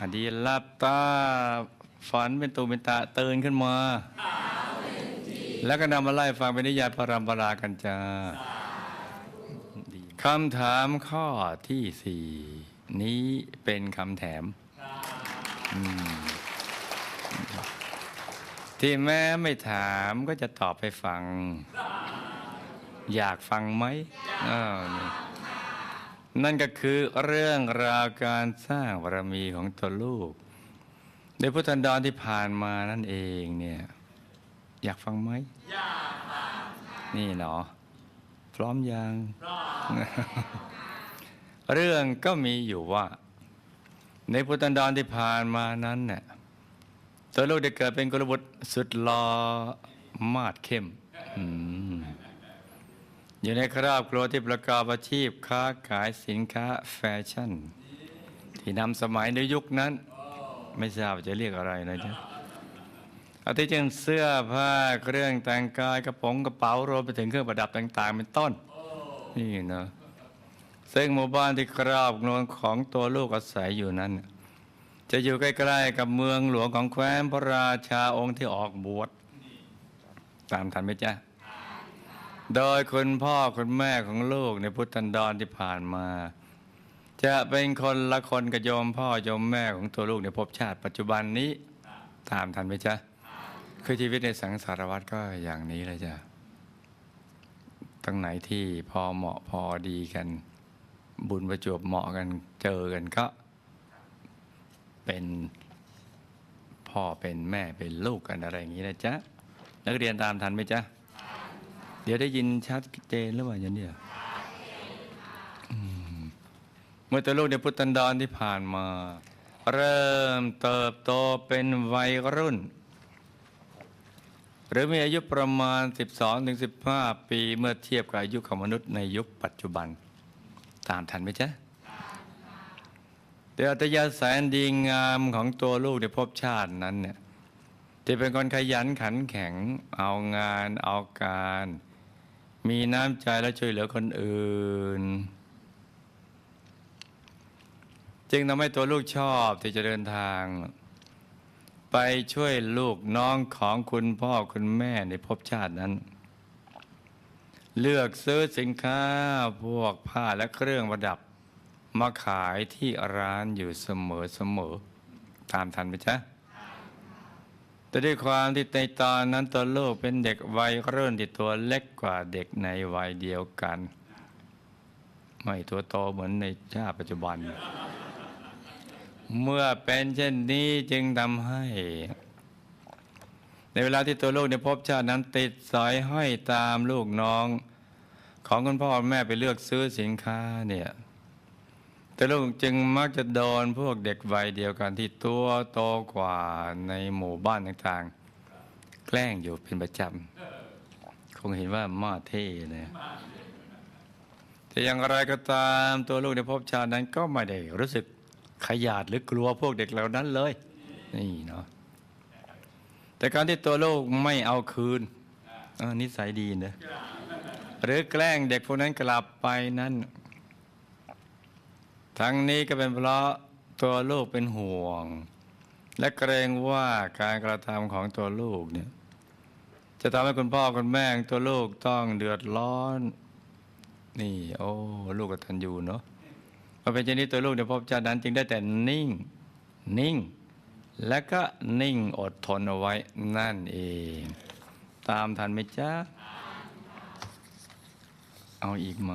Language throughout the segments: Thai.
อดีลับตาฝันเป็นตูเป็นตาตื่นขึ้นมา แล้วก็นำมาไล่ฟังเป็นนิยายพระรามปรากันจ้าคำถามข้อที่สี่นี้เป็นคำแถมอืมที่แม้ไม่ถามก็จะตอบให้ฟัง อยากฟังไหมอ้าว นี่นั่นก็คือเรื่องราวการสร้างบารมีของตัวลูก ในพุทธันดรที่ผ่านมานั่นเองเนี่ยอยากฟังไหมอยากฟังนี่เนาะพร้อมยังพร้อมเรื่องก็มีอยู่ว่า ในพุทธันดรที่ผ่านมานั้นเนี่ยตัวลูกได้เกิดเป็นกุลบุตรสุดหลอมาดเข้ม อืม อยู่ในครอบครัวที่ประกอบอาชีพค้าขายสินค้าแฟชั่น ที่นำสมัยในยุคนั้น ไม่ทราบจะเรียกอะไรนะจ๊ะอาทิเช่นเสื้อผ้าเครื่องแต่งกายกระป๋องกระเป๋ารวมไปถึงเครื่องประดับต่าง ๆ เป็นต้น นี่นะซึ่งหมู่บ้านที่ครอบครัวของตัวลูกอาศัยอยู่นั้น จะอยู่ใกล้ๆกับเมืองหลวงของแคว้นพระราชาองค์ที่ออกบวชตามทันไหมจ๊ะ โดยคุณพ่อคุณแม่ของลูกในพุทธันดรที่ผ่านมา จะเป็นคนละคนกับโยมพ่อโยมแม่ของตัวลูกในภพชาติ ปัจจุบันนี้ตามทันไหมจ๊ะคือชีวิตในสังสารวัฏก็อย่างนี้เลยจ้ะตั้งไหนที่พอเหมาะพอดีกัน บุญประจวบเหมาะกันเจอกันก็ เป็นพ่อเป็นแม่เป็นลูกกันอะไรอย่างนี้นะจ๊ะนักเรียนตามทันไหมจ๊ะ เดี๋ยวได้ยินชัดเจนหรือเปล่าอย่างนี้อืมเมื่อตัวลูกในพุทธันดรที่ผ่านมา เริ่มเติบโตเป็นวัยรุ่น หรือมีอายุประมาณ 12-15 ปีเมื่อเทียบกับอายุของมนุษย์ในยุคปัจจุบัน ตามทันไหมจ๊ะแต่อัตยาแสนดีงามของตัวลูกในภพชาตินั้นเนี่ยที่เป็นคนขยันขันแข็งเอางานเอาการ มีน้ำใจและช่วยเหลือคนอื่น จึงทำให้ตัวลูกชอบที่จะเดินทาง ไปช่วยลูกน้องของคุณพ่อคุณแม่ในภพชาตินั้น เลือกซื้อสินค้าพวกผ้าและเครื่องประดับ มาขายที่ร้านอยู่เสมอเสมอตามทันไหมจ๊ะ แต่ด้วยความที่ในตอนนั้นตัวลูกเป็นเด็กวัยเรุ่นที่ตัวเล็กกว่าเด็กในวัยเดียวกัน ไม่ตัวโตเหมือนในชาติปัจจุบัน เมื่อเป็นเช่นนี้จึงทำให้ ในเวลาที่ตัวลูกในภพชาตินั้นติดสอยห้อยตามลูกน้อง ของคุณพ่อแม่ไปเลือกซื้อสินค้าเนี่ย แต่ลูกจึงมักจะโดนพวกเด็กวัยเดียวกันที่ตัวโตกว่าในหมู่บ้านต่างๆ แกล้งอยู่เป็นประจำคงเห็นว่ามาเท่นะแต่อย่างไรก็ตามตัวลูกในภพชาตินั้นก็ไม่ได้รู้สึกขยาดหรือกลัวพวกเด็กเหล่านั้นเลย นี่เนาะแต่การที่ตัวลูกไม่เอาคืนนิสัยดีนะหรือแกล้งเด็กพวกนั้นกลับไปนั้น ทั้งนี้ก็เป็นเพราะตัวลูกเป็นห่วง และเกรงว่าการกระทำของตัวลูกเนี่ยจะทำให้คุณพ่อคุณแม่ตัวลูกต้องเดือดร้อน นี่ โอ้ลูกกตัญญูเนาะพอเป็นเช่นนี้ตัวลูกในภพชาตินั้น จึงได้แต่นิ่ง นิ่ง และก็นิ่งอดทนเอาไว้นั่นเอง ตามทันไหมจ๊ะ เอาอีกไหม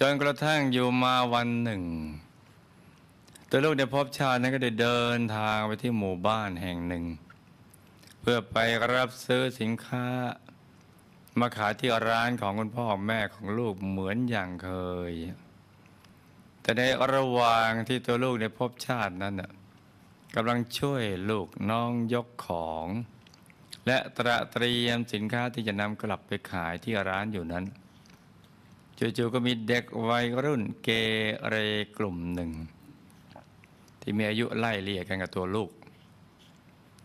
จนกระทั่งอยู่มาวันหนึ่ง ตัวลูกในภพชาตินั้นก็ได้เดินทางไปที่หมู่บ้านแห่งหนึ่ง เพื่อไปรับซื้อสินค้า มาขายที่ร้านของคุณพ่อแม่ของลูกเหมือนอย่างเคย แต่ในระหว่างที่ตัวลูกในภพชาตินั้นน่ะกำลังช่วยลูกน้องยกของ และตระเตรียมสินค้าที่จะนำกลับไปขายที่ร้านอยู่นั้น จู่ๆก็มีเด็กวัยรุ่นเกเรกลุ่มหนึ่ง ที่มีอายุไล่เลี่ยกันกับตัวลูก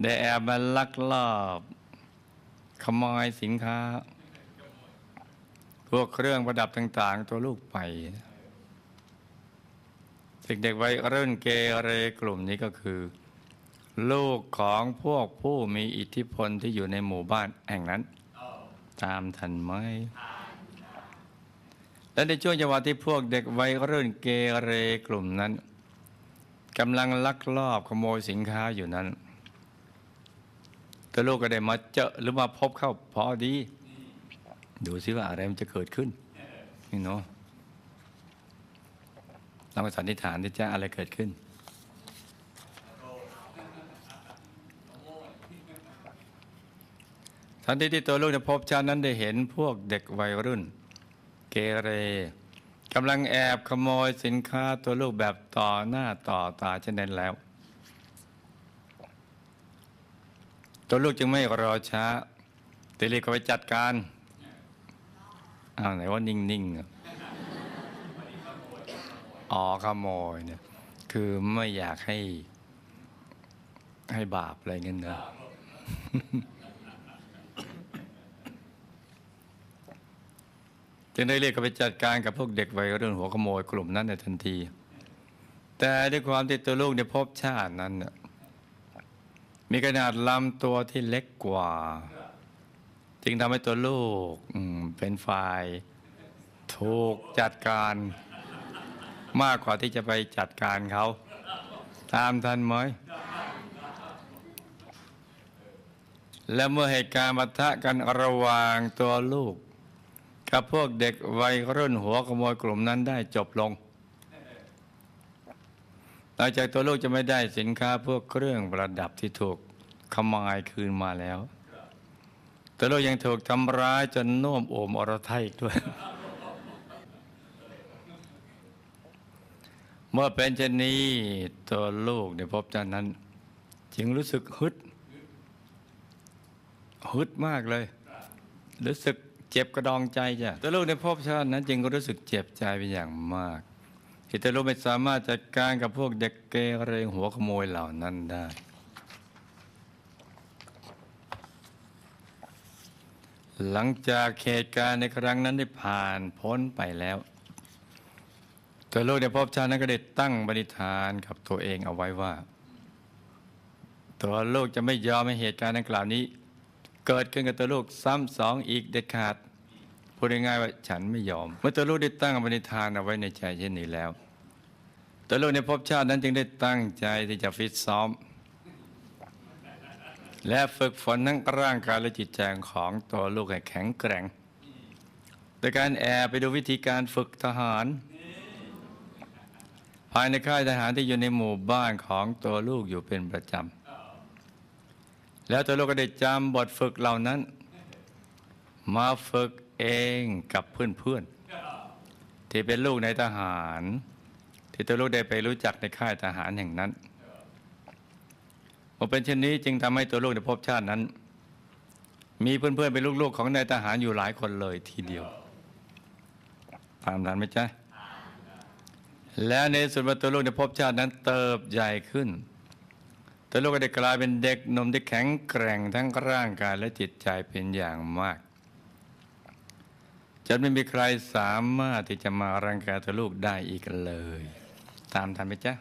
ได้แอบมาลักลอบขโมยสินค้า พวกเครื่องประดับต่าง ๆ ตัวลูกไป เด็กๆวัยรุ่นเกเรกลุ่มนี้ก็คือ ลูกของพวกผู้มีอิทธิพลที่อยู่ในหมู่บ้านแห่งนั้น ตามทันไหม และในช่วงจังหวะที่พวกเด็กวัยรุ่นเกเรกลุ่มนั้นกำลังลักลอบขโมยสินค้าอยู่นั้นตัวลูกก็ได้มาเจอหรือมาพบเข้าพอดี ดูซิว่าอะไรมันจะเกิดขึ้น นี่เนาะเรามาสันนิษฐานที่จะอะไรเกิดขึ้น ทันทีที่ตัวลูกได้พบชาตินั้นได้เห็นพวกเด็กวัยรุ่น เกเรกำลังแอบขโมยสินค้าตัวลูกแบบต่อหน้าต่อตาเช่นนั้นแล้ว ตัวลูกจึงไม่รอช้าตีรีก็ไปจัดการอ้าวไหนว่านิ่งๆอ๋อขโมยเนี่ยคือไม่อยากให้ให้บาปอะไรเงี้ยนะ จึงได้เรียกไปจัดการกับพวกเด็กวัยรุ่นหัวขโมยกลุ่มนั้นในทันที แต่ด้วยความที่ตัวลูกในภพชาตินั้นน่ะมีขนาดลำตัวที่เล็กกว่า จึงทำให้ตัวลูกเป็นฝ่ายถูกจัดการมากกว่าที่จะไปจัดการเขา ตามทันไหมและเมื่อเหตุการณ์ปะทะกันระหว่างตัวลูก กับพวกเด็กวัยรุ่นหัวขโมยกลุ่มนั้นได้จบลงหลังจากตัวลูกจะไม่ได้สินค้าพวกเครื่องประดับที่ถูกขโมยคืนมาแล้ว ตัวลูกยังถูกทำร้ายจนน่วมโอมอรไทยอีกด้วย เมื่อเป็นเช่นนี้ตัวลูกในภพชาตินั้น จึงรู้สึกฮึดฮึดมากเลย รู้สึก เจ็บกระดองใจจ้ะแตัวลูกในภพชาตินั้น จึงก็รู้สึกเจ็บใจเป็นอย่างมากที่แตัวลูกไม่สามารถจัดการกับพวกเด็กเกเรหัวขโมยเหล่านั้นได้ หลังจากเหตุการณ์ในครั้งนั้นได้ผ่านพ้นไปแล้วตัวลูกในภพชาตินั้นก็ได้ตั้งบริธานกับตัวเองเอาไว้ว่า ตัวลูกจะไม่ยอมให้เหตุการณ์ดังกล่าวนี้ เกิดขึ้นกับตัวลูกซ้ำสองอีกเด็ดขาดพูดง่ายๆว่าฉันไม่ยอม เมื่อตัวลูกได้ตั้งบริธานเอาไว้ในใจเช่นนี้แล้ว ตัวลูกในภพชาตินั้นจึงได้ตั้งใจที่จะฟิตซ้อม และฝึกฝนทั้งร่างกายและจิตใจของตัวลูกให้แข็งแกร่งโดยการแอบไปดูวิธีการฝึกทหาร ภายในค่ายทหารที่อยู่ในหมู่บ้านของตัวลูกอยู่เป็นประจำ แล้วตัวลูกก็ได้จำบทฝึกเหล่านั้น มาฝึกเองกับเพื่อนๆที่เป็นลูกในทหาร ที่ตัวลูกได้ไปรู้จักในค่ายทหารแห่งนั้นเมื่อเป็นเช่นนี้จึงทำให้ตัวลูกในภพชาตินั้น มีเพื่อนๆเป็นลูกๆของนายทหารอยู่หลายคนเลยทีเดียว ตามทันไหมจ๊ะและในสุดว่าตัวลูกในภพชาตินั้นเติบใหญ่ขึ้น ตัวลูกก็ได้กลายเป็นเด็กหนุ่มที่แข็งแกร่งทั้งร่างกายและจิตใจเป็นอย่างมากจนไม่มีใครสามารถที่จะมารังแกตัวลูกได้อีกเลย ตามทันไหมจ๊ะ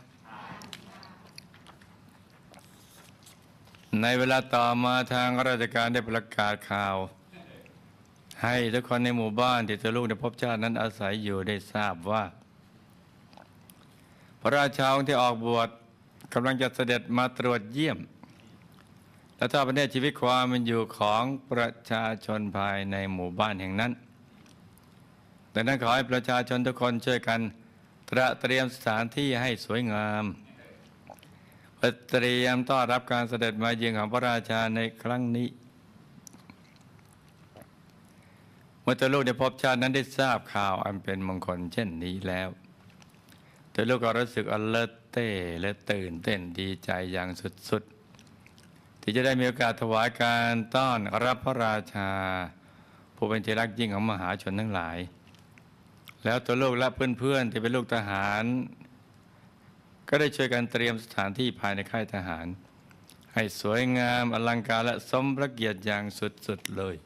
ในเวลาต่อมาทางราชการได้ประกาศข่าว ให้ทุกคนในหมู่บ้านที่ตัวลูกในภพชาตินั้นอาศัยอยู่ได้ทราบว่า พระราชาองค์ที่ออกบวช กำลังจะเสด็จมาตรวจเยี่ยม และถ้าประเทศชีวิตความเป็นอยู่ของประชาชนภายในหมู่บ้านแห่งนั้นดังนั้นขอให้ประชาชนทุกคนช่วยกันตระเตรียมสถานที่ให้สวยงามเตรียมต้อนรับการเสด็จมาเยือนของพระราชาในครั้งนี้ เมื่อตัวลูกได้พบชาตินั้นได้ทราบข่าวอันเป็นมงคลเช่นนี้แล้ว แต่ลูกก็รู้สึกอเลร์เต้และตื่นเต้นดีใจอย่างสุดๆ ที่จะได้มีโอกาสถวายการต้อนรับพระราชา ผู้เป็นที่รักยิ่งของมหาชนทั้งหลาย แล้วตัวลูกและเพื่อนๆที่เป็นลูกทหาร ก็ได้ช่วยกันเตรียมสถานที่ภายในค่ายทหาร ให้สวยงามอลังการและสมพระเกียรติอย่างสุดๆเลย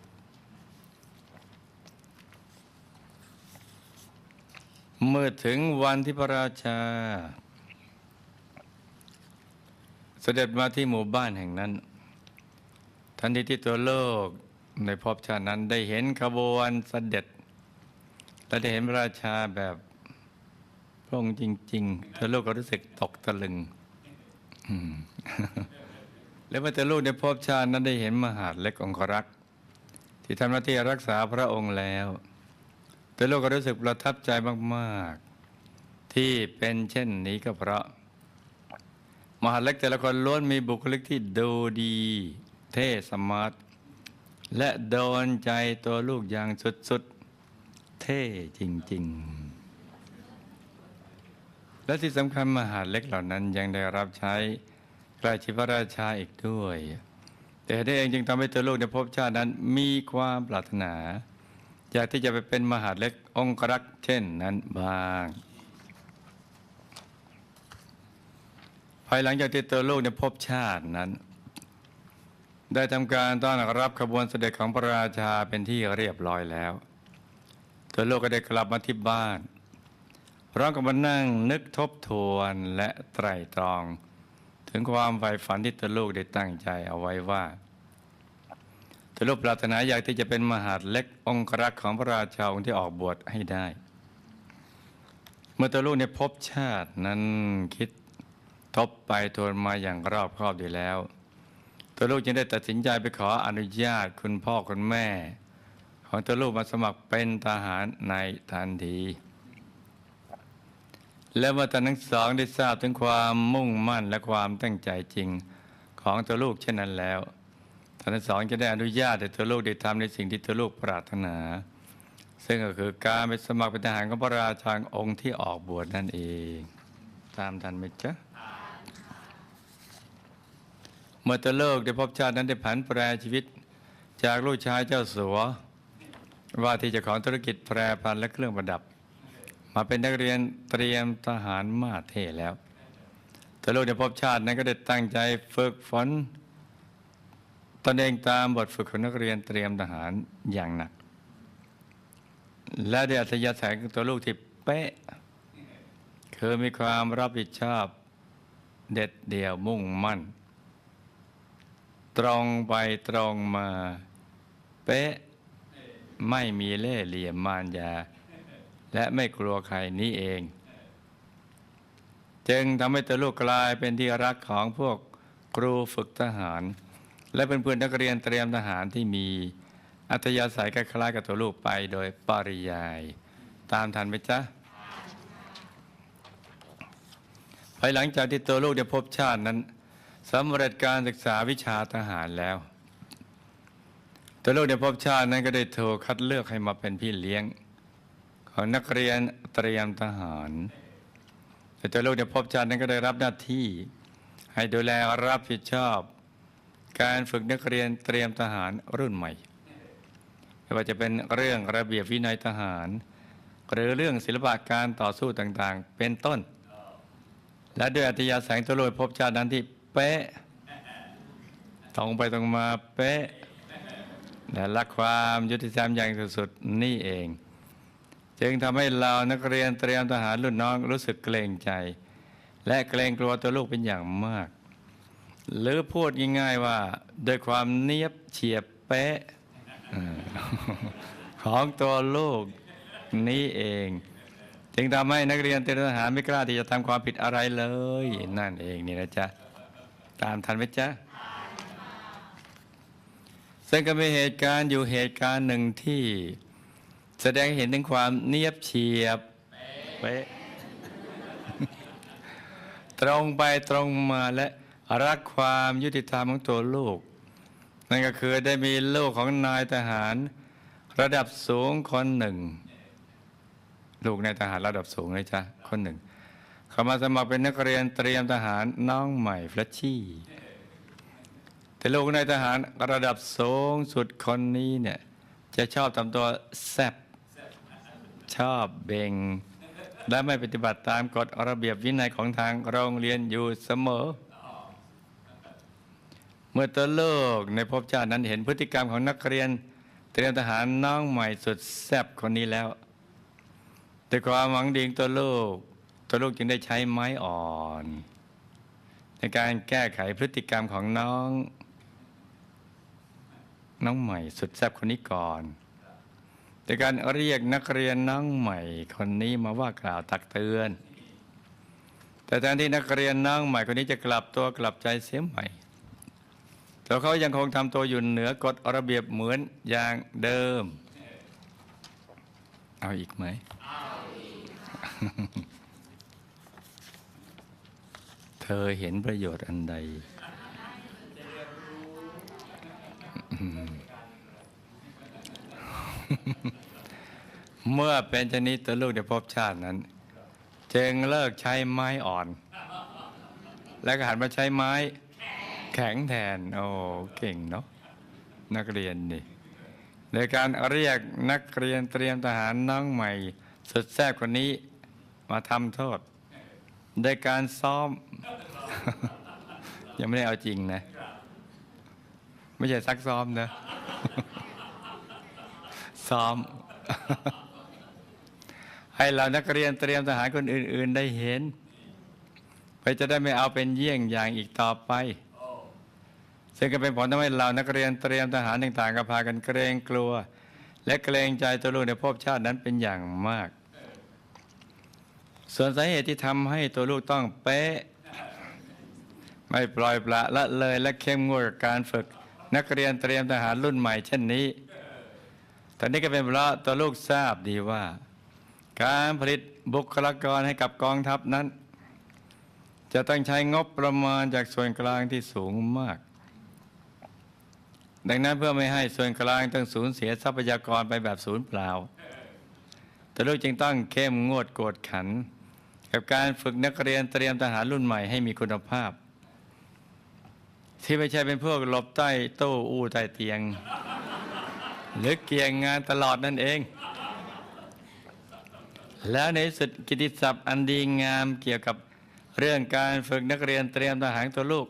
เมื่อถึงวันที่พระราชา เสด็จมาที่หมู่บ้านแห่งนั้น ทันทีที่ตัวโลกในภพชาตินั้นได้เห็นขบวนเสด็จ และได้เห็นพระราชาแบบพระองค์จริง ๆ ตัวโลกก็รู้สึกตกตะลึงแล้วเมื่อตัวลูกในภพชาตินั้นได้เห็นมหาดเล็กองครักษ์ที่ทำหน้าที่รักษาพระองค์แล้ว แตัวลูกก็รู้สึกประทับใจมากๆ ที่เป็นเช่นนี้ก็เพราะ มหาเล็กแต่ละคนล้วนมีบุคลิกที่ดูดี เท่สมาร์ทและโดนใจตัวลูกอย่างสุดๆ เท่จริง ๆ และที่สำคัญมหาเล็กเหล่านั้นยังได้รับใช้ใกล้ชิดพระราชาอีกด้วย แต่ได้เองจึงทำให้ตัวลูกในภพชาตินั้นมีความปรารถนา อยากที่จะไปเป็นมหาดเล็กองครักษ์เช่นนั้นบ้าง ภายหลังจากที่ตัวลูกในภพชาตินั้น ได้ทำการต้อนรับขบวนเสด็จของพระราชาเป็นที่เรียบร้อยแล้ว ตัวลูกก็ได้กลับมาที่บ้านพร้อมกับมานั่งนึกทบทวนและไตร่ตรอง ถึงความใฝ่ฝันที่ตัวลูกได้ตั้งใจเอาไว้ว่า ตัวลูกปรารถนาอยากที่จะเป็นมหาดเล็กองครักษ์ของพระราชาองค์ที่ออกบวชให้ได้ เมื่อตัวลูกในภพชาตินั้นคิดทบไปทวนมาอย่างรอบครอบดีแล้ว ตัวลูกจึงได้ตัดสินใจไปขออนุญาตคุณพ่อคุณแม่ ของตัวลูกมาสมัครเป็นทหารในทันที และเมื่อท่านทั้งสองได้ทราบถึงความมุ่งมั่นและความตั้งใจจริงของตัวลูกเช่นนั้นแล้ว ท่านสองจะได้อนุญาตให้ตัวลูกได้ทำในสิ่งที่ตัวลูกปรารถนา ซึ่งก็คือการไปสมัครเป็นทหารของพระราชาองค์ที่ออกบวชนั่นเอง ตามทันไหมจ๊ะเมื่อตัวโลกได้พบชาตินั้นได้ผันแปรชีวิต จากลูกชายเจ้าสัว ว่าที่เจ้าของธุรกิจแปรพันและเครื่องประดับ มาเป็นนักเรียนเตรียมทหารมาเท่แล้วตัวลูกได้พบชาตินั้นก็ได้ตั้งใจฝึกฝน ตนเองตามบทฝึกของนักเรียนเตรียมทหารอย่างหนัก และได้อัธยาศัยของตัวลูกที่เป๊ะคือมีความรับผิดชอบเด็ดเดี่ยวมุ่งมั่น ตรงไปตรงมา เป๊ะไม่มีเล่เหลี่ยมมารยา และไม่กลัวใครนี้เอง จึงทำให้ตัวลูกกลายเป็นที่รักของพวกครูฝึกทหาร และเป็นเพื่อนนักเรียนเตรียมทหารที่มีอัธยาศัยคล้ายกับตัวลูกไปโดยปริยาย ตามทันไหมจ๊ะภายหลังจากที่ตัวลูกได้พบชาตินั้นสำเร็จการศึกษาวิชาทหารแล้ว ตัวลูกได้พบชาตินั้นก็ได้ถูกคัดเลือกให้มาเป็นพี่เลี้ยง ของนักเรียนเตรียมทหารแต่ตัวลูกได้พบชาตินั้นก็ได้รับหน้าที่ ให้ดูแลรับผิดชอบ การฝึกนักเรียนเตรียมทหารรุ่นใหม่ ไม่ว่าจะเป็นเรื่องระเบียบวินัยทหาร หรือเรื่องศิลปะการต่อสู้ต่างๆ เป็นต้น และด้วยอัธยาศัยตัวโลดพบชาตินั้นที่เป๊ะตรงไปตรงมาเป๊ะและรักความยุติธรรมอย่างสุดๆนี่เอง จึงทำให้เรานักเรียนเตรียมทหารรุ่นน้องรู้สึกเกรงใจ และเกรงกลัวตัวลูกเป็นอย่างมาก หรือพูดง่ายๆว่าด้วยความเนียบเฉียบเป๊ะของตัวลูกนี้เอง จึงทำให้นักเรียนเตรียมทหารไม่กล้าที่จะทำความผิดอะไรเลย นั่นเองนี่นะจ๊ะ ตามทันไหมจ๊ะ ซึ่งก็มีเหตุการณ์อยู่เหตุการณ์หนึ่งที่ แสดงให้เห็นถึงความเนียบเฉียบเป๊ะตรงไปตรงมาและ รักความยุติธรรมของตัวลูก นั่นก็คือได้มีลูกของนายทหารระดับสูงคนหนึ่ง ลูกนายทหารระดับสูงเลยจ้ะคนหนึ่ง เขามาสมัครเป็นนักเรียนเตรียมทหารน้องใหม่เฟรชชี่แต่ลูกนายทหารระดับสูงสุดคนนี้เนี่ยจะชอบทำตัวแซบชอบเบงและไม่ปฏิบัติตามกฎระเบียบวินัยของทางโรงเรียนอยู่เสมอ เมื่อตัวลูกในภพชาตินั้นเห็นพฤติกรรมของนักเรียน เตรียมทหารน้องใหม่สุดแซบคนนี้แล้ว แต่ความหวังดีของตัวลูกตัวลูกจึงได้ใช้ไม้อ่อน ในการแก้ไขพฤติกรรมของน้อง น้องใหม่สุดแซ่บคนนี้ก่อนในการเรียกนักเรียนน้องใหม่คนนี้มาว่ากล่าวตักเตือน แต่แทนที่นักเรียนน้องใหม่คนนี้จะกลับตัวกลับใจเสียใหม่ แต่เขายังคงทำตัวอยู่เหนือกฎระเบียบเหมือนอย่างเดิม เอาอีกไหมเธอเห็นประโยชน์อันใด เมื่อเป็นชนิดตัวลูกในภพชาตินั้น จึงเลิกใช้ไม้อ่อน แล้วก็หันมาใช้ไม้ แข็งแทน โอ้เก่งเนาะนักเรียนนี่ในการเรียกนักเรียนเตรียมทหารน้องใหม่ สุดแซ่บคนนี้มาทำโทษโดยการซ้อม ยังไม่ได้เอาจริงนะ ไม่ใช่ซักซ้อมนะ ซ้อม ให้เรานักเรียนเตรียมทหารคนอื่น ๆ ได้เห็นไปจะได้ไม่เอาเป็นเยี่ยงอย่างอีกต่อไป ซึ่งก็เป็นผลทำให้เรานักเรียนเตรียมทหารต่างๆก็พากันเกรงกลัว และเกรงใจตัวลูกในภพชาตินั้นเป็นอย่างมาก ส่วนสาเหตุที่ทำให้ตัวลูกต้องเป๊ะ ไม่ปล่อยปละละเลยและเข้มงวดกับการฝึก นักเรียนเตรียมทหารรุ่นใหม่เช่นนี้ตอนนี้ก็เป็นเพราะตัวลูกทราบดีว่า การผลิตบุคลากรให้กับกองทัพนั้นจะต้องใช้งบประมาณจากส่วนกลางที่สูงมาก ดังนั้นเพื่อไม่ให้ส่วนกลางต้องสูญเสียทรัพยากรไปแบบศูนย์เปล่า แตัวลูกจึงต้องเข้มงวดกวดขัน กับการฝึกนักเรียนเตรียมทหารรุ่นใหม่ให้มีคุณภาพ ที่ไม่ใช่เป็นพวกหลบใต้โต้อู้ใต้เตียง หรือเกี่ยงงานตลอดนั่นเอง แล้วในสุดกิติศัพท์อันดีงามเกี่ยวกับเรื่องการฝึกนักเรียนเตรียมทหารตัวลูก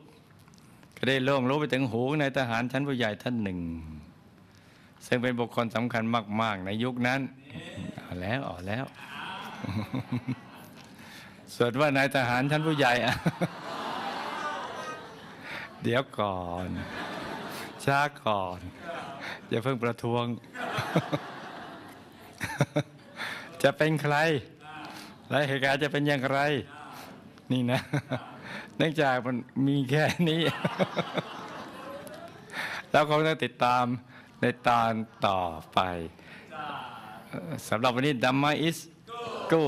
ก็ได้ล่วงรู้ไปถึงหูในทหารชั้นผู้ใหญ่ท่านหนึ่ง ซึ่งเป็นบุคคลสำคัญมาก ๆ ในยุคนั้นเอาแล้วเอาแล้ว ส่วนว่านายทหารชั้นผู้ใหญ่อะเดี๋ยวก่อนช้าก่อน อย่าเพิ่งประท้วง จะเป็นใคร และเหตุการณ์จะเป็นอย่างไร นี่นะ นื่องจากมันมีแค่นี้ แล้วเขาจะติดตามในตอนต่อไปสำหรับวันนี้ดัมมาอิสกู